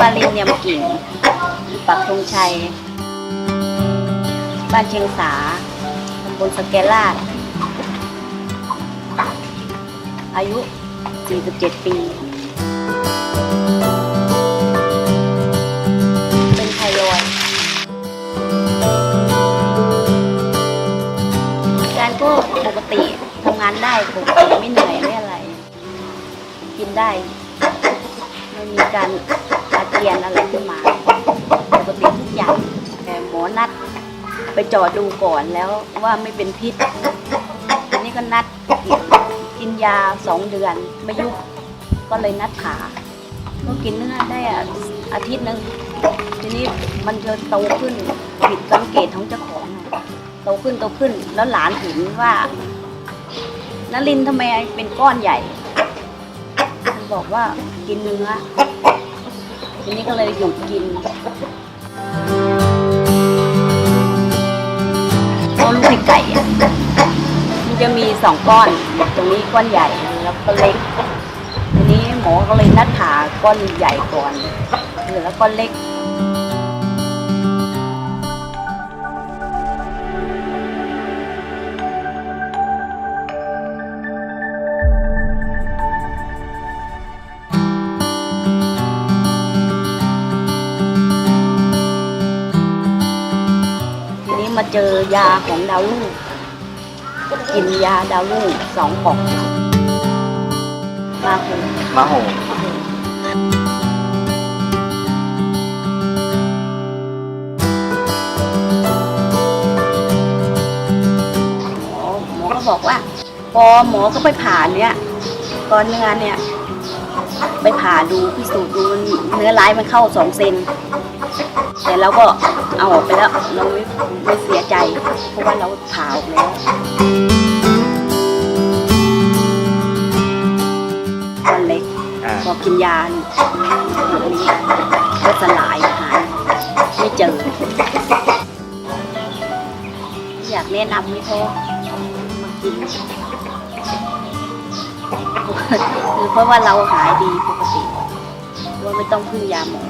มารินเนียมกิ่ง ปักธงชัย บ้านเชียงสาตำบลสแกลาด อายุ 47 ปี เป็นไทรอยการก็ปกติทำงานได้ปกติไม่เหนื่อยไม่อะไร กินได้ไม่มีการ รียนอะไรขึ้นมาปกติทุกอย่างแต่หมอนัดไปจอดดูก่อนแล้วว่าไม่เป็นพิษทีนี้ก็นัดกินยาสองเดือนไม่ยุบก็เลยนัดผ่าก็กินเนื้อได้อาทิตย์หนึ่งทีนี้มันจะโตขึ้นผิดสังเกตของเจ้าของโตขึ้นโตขึ้น แล้วหลานเห็นว่านลินทำไมเป็นก้อนใหญ่ มันบอกว่ากินเนื้อ ทีนี้ก็เลยหยุดกินเพราลูกไก่อะมันจะมีสองก้อน ตรงนี้ก้อนใหญ่แล้วก็เล็กทีนี้หมอก็เลยนัดหาก้อนใหญ่ก่อนเหลือก้อนเล็ก มาเจอยาของดาวรุ่งกินยาดาวรุ่งสองกล่องมาคุณมะโหหมอหมอก็บอกว่า พอหมอก็ไปผ่าเนี่ยก้อนเนื้อเนี่ย ไปผ่าดูพิสูจน์ดูมันเนื้อร้ายมันเข้าสองเซน แต่เราก็เอาออกไปแล้วเราไม่ไม่เสียใจ เพราะว่าเราผ่าออกแล้วก้อนเล็กอ่าพอกินยาตัวนี้ก็สลายหายไม่เจอ อยากแนะนำให้เขามากิน คือเพราะว่าเราหายดีปกติว่าไม่ต้องพึ่งยาหมอ